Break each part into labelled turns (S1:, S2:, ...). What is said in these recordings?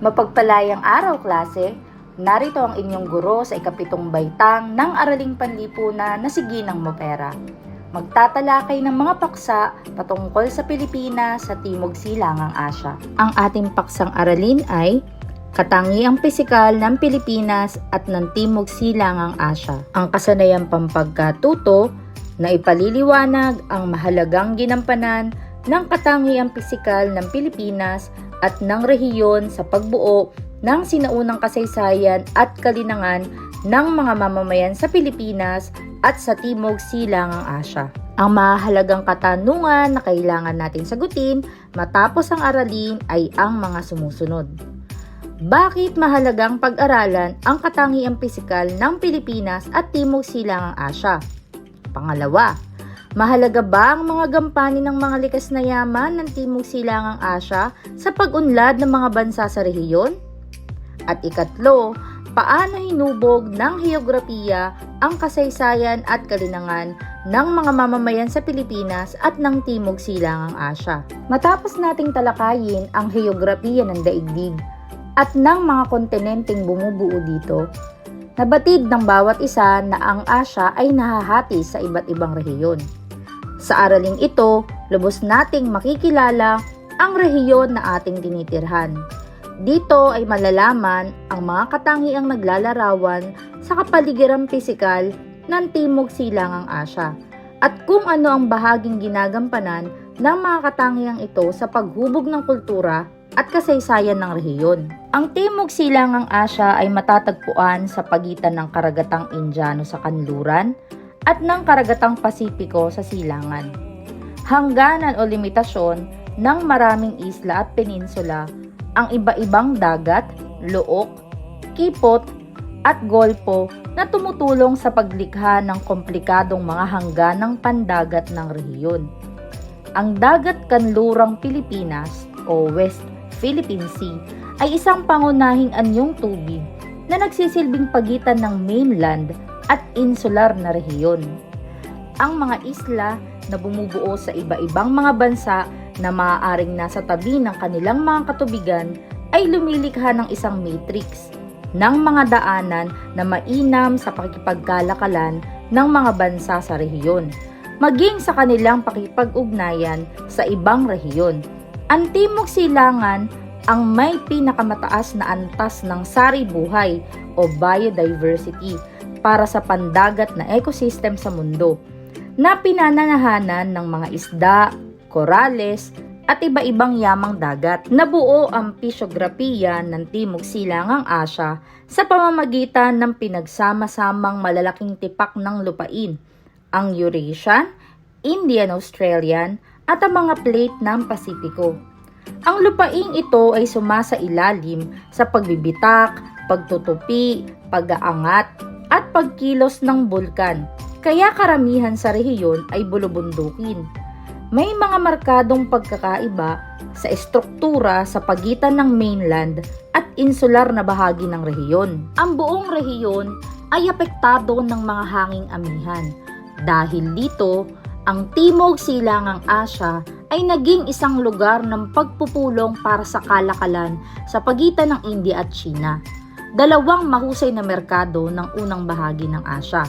S1: Mapagpalayang araw, klase. Narito ang inyong guro sa ikapitong baitang ng Araling Panlipunan na si Ginang Mopera. Magtatalakay ng mga paksa patungkol sa Pilipinas sa Timog Silangang Asya. Ang ating paksang aralin ay Katangiang pisikal ng Pilipinas at ng Timog Silangang Asya. Ang kasanayang pampagkatuto na ipaliliwanag ang mahalagang ginampanan ng katangiang pisikal ng Pilipinas at ng rehiyon sa pagbuo ng sinaunang kasaysayan at kalinangan ng mga mamamayan sa Pilipinas at sa Timog Silangang Asya. Ang mahalagang katanungan na kailangan nating sagutin matapos ang aralin ay ang mga sumusunod. Bakit mahalagang pag-aralan ang katangiang pisikal ng Pilipinas at Timog Silangang Asya? Pangalawa, mahalaga ba ang mga gampanin ng mga likas na yaman ng Timog Silangang Asya sa pag-unlad ng mga bansa sa rehiyon? At ikatlo, paano hinubog ng heograpiya ang kasaysayan at kalinangan ng mga mamamayan sa Pilipinas at ng Timog Silangang Asya? Matapos nating talakayin ang heograpiya ng daigdig, at ng mga kontinenteng bumubuo dito, nabatid ng bawat isa na ang Asya ay nahahati sa iba't ibang rehiyon. Sa araling ito, lubos nating makikilala ang rehiyon na ating tinitirhan. Dito ay malalaman ang mga katangiang naglalarawan sa kapaligiran pisikal ng Timog Silangang Asya at kung ano ang bahaging ginagampanan ng mga katangiang ito sa paghubog ng kultura at kasaysayan ng rehiyon. Ang Timog Silangang Asya ay matatagpuan sa pagitan ng karagatang Indiano sa kanluran at ng karagatang Pasipiko sa silangan. Hangganan o limitasyon ng maraming isla at peninsula ang iba-ibang dagat, luok, kipot at golpo na tumutulong sa paglikha ng komplikadong mga hangganang pandagat ng rehiyon. Ang dagat kanlurang Pilipinas o West Philippine Sea ay isang pangunahing anyong tubig na nagsisilbing pagitan ng mainland at insular na rehiyon. Ang mga isla na bumubuo sa iba-ibang mga bansa na maaaring nasa tabi ng kanilang mga katubigan ay lumilikha ng isang matrix ng mga daanan na mainam sa pakikipagkalakalan ng mga bansa sa rehiyon, maging sa kanilang pakipag-ugnayan sa ibang rehiyon. Ang Timog Silangan ang may pinakamataas na antas ng sari buhay o biodiversity para sa pandagat na ecosystem sa mundo na pinananahanan ng mga isda, korales, at iba-ibang yamang dagat. Nabuo ang pisyografiya ng Timog Silangang Asya sa pamamagitan ng pinagsama-samang malalaking tipak ng lupain, ang Eurasian, Indian Australian, at ang mga plate ng Pasipiko. Ang lupaing ito ay sumasa ilalim sa pagbibitak, pagtutupi, pag-aangat, at pagkilos ng bulkan. Kaya karamihan sa rehiyon ay bulubundukin. May mga markadong pagkakaiba sa estruktura sa pagitan ng mainland at insular na bahagi ng rehiyon. Ang buong rehiyon ay apektado ng mga hanging amihan. Dahil dito, ang Timog Silangang Asya ay naging isang lugar ng pagpupulong para sa kalakalan sa pagitan ng India at China, dalawang mahusay na merkado ng unang bahagi ng Asya.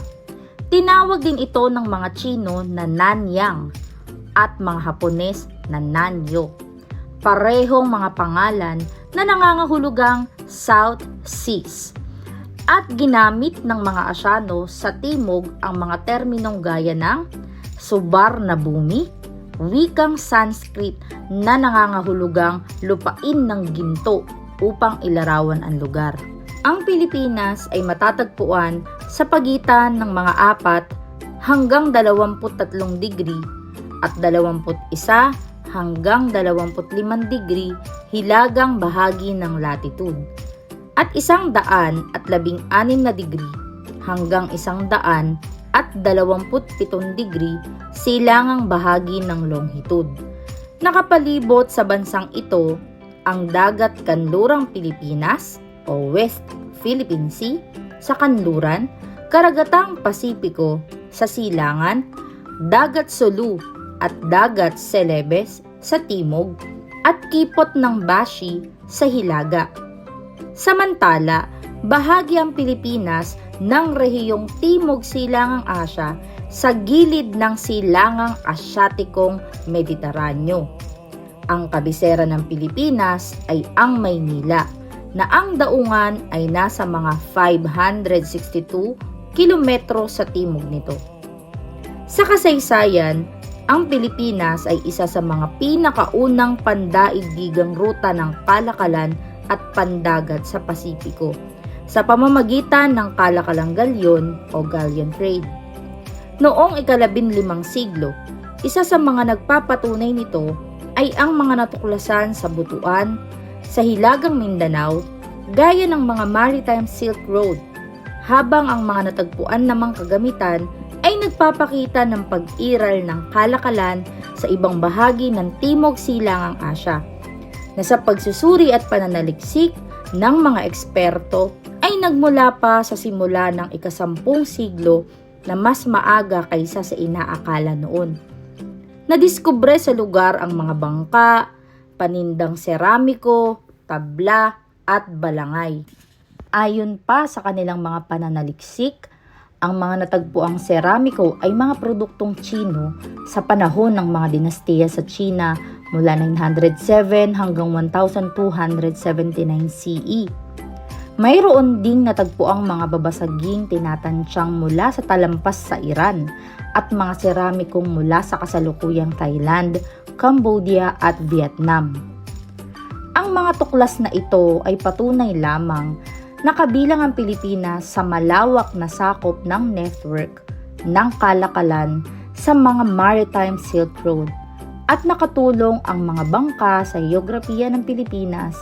S1: Tinawag din ito ng mga Chino na Nanyang at mga Hapones na Nanyo. Parehong mga pangalan na nangangahulugang South Seas. At ginamit ng mga Asyano sa timog ang mga terminong gaya ng subar na bumi, wikang Sanskrit na nangangahulugang lupain ng ginto upang ilarawan ang lugar. Ang Pilipinas ay matatagpuan sa pagitan ng mga apat hanggang 23 degree at 21 hanggang 25 degree hilagang bahagi ng latitude at isang daan at labing anim na degree hanggang isang daan at 27 degree silangang bahagi ng longitude. Nakapalibot sa bansang ito ang dagat kanlurang Pilipinas o West Philippine Sea sa kanluran, karagatang Pasipiko sa silangan, dagat Sulu at dagat Celebes sa timog at kipot ng Bashi sa hilaga. Samantala, bahagi ang Pilipinas ng rehiyong Timog Silangang Asya sa gilid ng Silangang Asyatikong Mediteraneo. Ang kabisera ng Pilipinas ay ang Maynila na ang daungan ay nasa mga 562 kilometro sa timog nito. Sa kasaysayan, ang Pilipinas ay isa sa mga pinakaunang pandaigdigang ruta ng kalakalan at pandagat sa Pasipiko sa pamamagitan ng kalakalang galyon o galleon trade. Noong ikalabin limang siglo, isa sa mga nagpapatunay nito ay ang mga natuklasan sa Butuan, sa Hilagang Mindanao, gaya ng mga Maritime Silk Road, habang ang mga natagpuan namang kagamitan ay nagpapakita ng pag-iral ng kalakalan sa ibang bahagi ng Timog Silangang Asya, na sa pagsusuri at pananaliksik ng mga eksperto ay nagmula pa sa simula ng ikasampung siglo na mas maaga kaysa sa inaakala noon. Nadiskubre sa lugar ang mga bangka, panindang seramiko, tabla, at balangay. Ayon pa sa kanilang mga pananaliksik, ang mga natagpuang seramiko ay mga produktong Chino sa panahon ng mga dinastiya sa China mula 907 hanggang 1279 CE. Mayroon ding natagpuang mga babasaging tinatansyang mula sa talampas sa Iran at mga seramikong mula sa kasalukuyang Thailand, Cambodia at Vietnam. Ang mga tuklas na ito ay patunay lamang na kabilang ang Pilipinas sa malawak na sakop ng network ng kalakalan sa mga maritime Silk Road at nakatulong ang mga bangka sa geografiya ng Pilipinas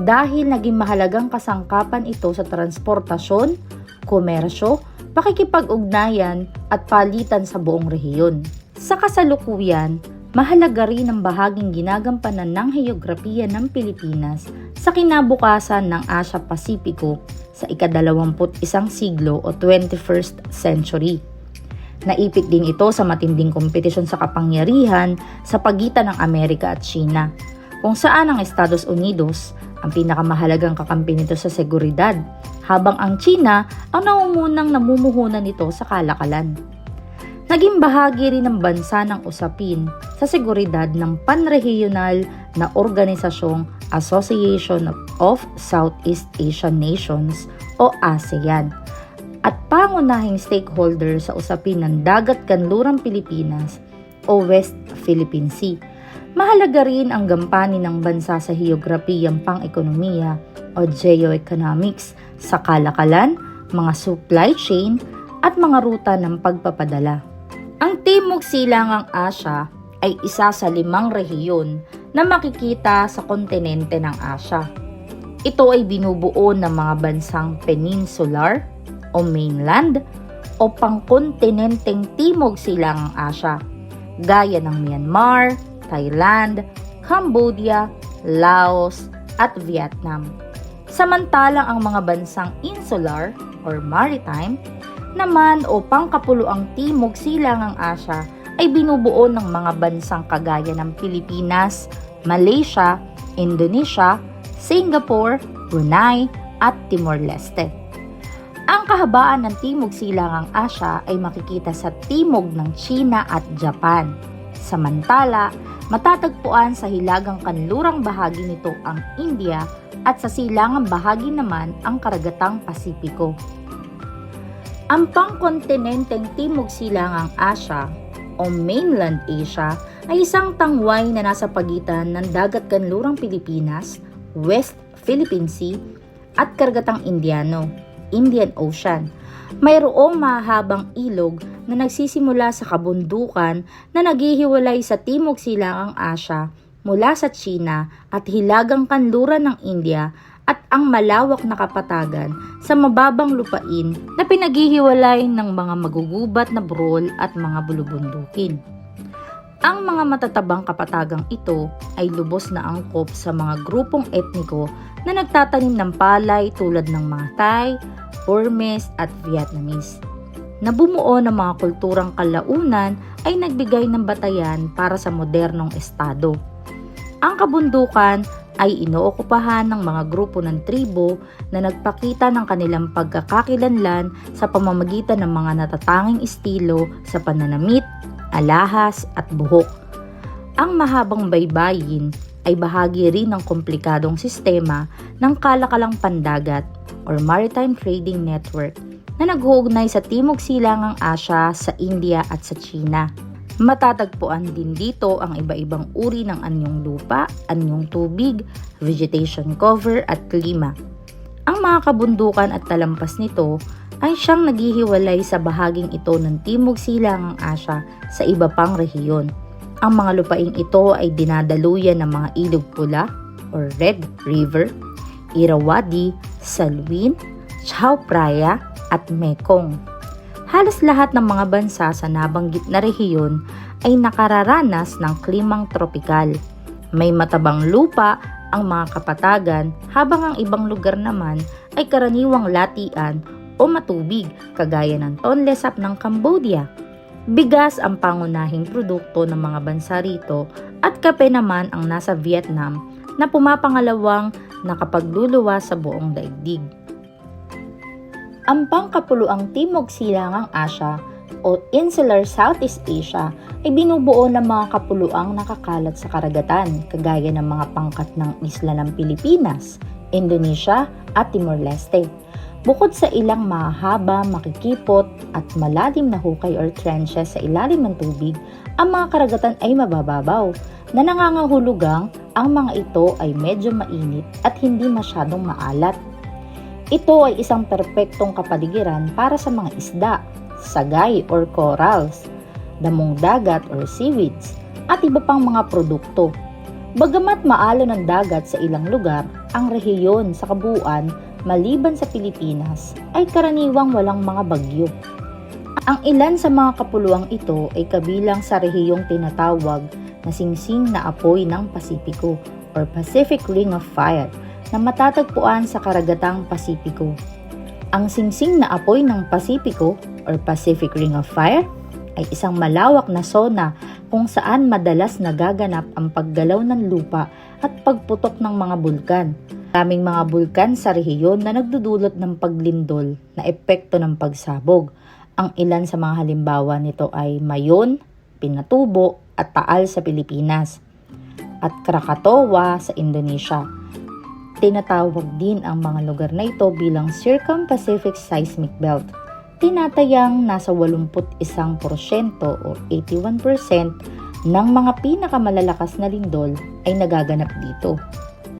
S1: dahil naging mahalagang kasangkapan ito sa transportasyon, komersyo, pakikipag-ugnayan at palitan sa buong rehiyon. Sa kasalukuyan, mahalaga rin ang bahaging ginagampanan ng heograpiya ng Pilipinas sa kinabukasan ng Asia-Pasipiko sa ikadalawamput isang siglo o 21st century. Naipit din ito sa matinding kompetisyon sa kapangyarihan sa pagitan ng Amerika at China, kung saan ang Estados Unidos ang pinakamahalagang kakampi nito sa seguridad, habang ang China ang naumunang namumuhunan nito sa kalakalan. Naging bahagi rin ng bansa ng usapin sa seguridad ng panrehiyonal na organisasyong Association of Southeast Asian Nations o ASEAN at pangunahing stakeholder sa usapin ng Dagat Kanlurang Pilipinas o West Philippine Sea Mahalaga rin ang gampanin ng bansa sa heograpiyang pang-ekonomiya o geoeconomics sa kalakalan, mga supply chain at mga ruta ng pagpapadala. Ang Timog Silangang Asya ay isa sa limang rehiyon na makikita sa kontinente ng Asya. Ito ay binubuo ng mga bansang peninsular o mainland o pangkontinenteng Timog Silangang Asya, gaya ng Myanmar, Thailand, Cambodia, Laos, at Vietnam. Samantalang ang mga bansang insular or maritime naman o pangkapuluang timog silangang Asya ay binubuo ng mga bansang kagaya ng Pilipinas, Malaysia, Indonesia, Singapore, Brunei, at Timor-Leste. Ang kahabaan ng Timog Silangang Asya ay makikita sa timog ng China at Japan. Samantala, Matatagpuan sa hilagang kanlurang bahagi nito ang India at sa silangang bahagi naman ang karagatang Pasipiko. Ang pangkontinenteng Timog Silangang Asya o Mainland Asia ay isang tangway na nasa pagitan ng dagat kanlurang Pilipinas, West Philippine Sea at karagatang Indiano, Indian Ocean mayroong mahabang ilog na nagsisimula sa kabundukan na naghihiwalay sa Timog Silangang Asya mula sa China at hilagang kanluran ng India at ang malawak na kapatagan sa mababang lupain na pinaghihiwalay ng mga magugubat na brol at mga bulubundukin. Ang mga matatabang kapatagang ito ay lubos na angkop sa mga grupong etniko na nagtatanim ng palay tulad ng mga Thai, Burmese at Vietnamese. Na bumuo ng mga kulturang kalaunan ay nagbigay ng batayan para sa modernong estado. Ang kabundukan ay inookupahan ng mga grupo ng tribo na nagpakita ng kanilang pagkakakilanlan sa pamamagitan ng mga natatanging estilo sa pananamit, alahas at buhok. Ang mahabang baybayin ay bahagi rin ng komplikadong sistema ng kalakalang pandagat or Maritime Trading Network na nag-uugnay sa Timog Silangang Asya sa India at sa China. Matatagpuan din dito ang iba-ibang uri ng anyong lupa, anyong tubig, vegetation cover at klima. Ang mga kabundukan at talampas nito ay siyang naghihiwalay sa bahaging ito ng Timog Silangang Asya sa iba pang rehiyon. Ang mga lupaing ito ay dinadaluyan ng mga ilog pula or Red River, Irrawaddy, Salween, Chao Phraya at Mekong. Halos lahat ng mga bansa sa nabanggit na rehiyon ay nakararanas ng klimang tropikal. May matabang lupa ang mga kapatagan habang ang ibang lugar naman ay karaniwang latian o matubig kagaya ng Tonle Sap ng Cambodia. Bigas ang pangunahing produkto ng mga bansa rito at kape naman ang nasa Vietnam na pumapangalawang nakapagluluwa sa buong daigdig. Ang pangkapuluang Timog Silangang Asya o Insular Southeast Asia ay binubuo ng mga kapuluang nakakalat sa karagatan kagaya ng mga pangkat ng isla ng Pilipinas, Indonesia at Timor-Leste. Bukod sa ilang mahaba, makikipot at malalim na hukay or trenches sa ilalim ng tubig, ang mga karagatan ay mabababaw na nangangahulugang ang mga ito ay medyo mainit at hindi masyadong maalat. Ito ay isang perpektong kapaligiran para sa mga isda, sagay or corals, damong dagat or seaweeds, at iba pang mga produkto. Bagamat maalo ng dagat sa ilang lugar, ang rehiyon sa kabuuan maliban sa Pilipinas ay karaniwang walang mga bagyo. Ang ilan sa mga kapuluang ito ay kabilang sa rehiyong tinatawag na singsing na apoy ng Pasipiko or Pacific Ring of Fire na matatagpuan sa karagatang Pasipiko. Ang singsing na apoy ng Pasipiko or Pacific Ring of Fire ay isang malawak na zona kung saan madalas nagaganap ang paggalaw ng lupa at pagputok ng mga bulkan. Maraming mga bulkan sa rehiyon na nagdudulot ng paglindol na epekto ng pagsabog. Ang ilan sa mga halimbawa nito ay Mayon, Pinatubo at Taal sa Pilipinas at Krakatoa sa Indonesia. Tinatawag din ang mga lugar na ito bilang Circum-Pacific Seismic Belt. Tinatayang nasa 81% o 81% ng mga pinakamalalakas na lindol ay nagaganap dito.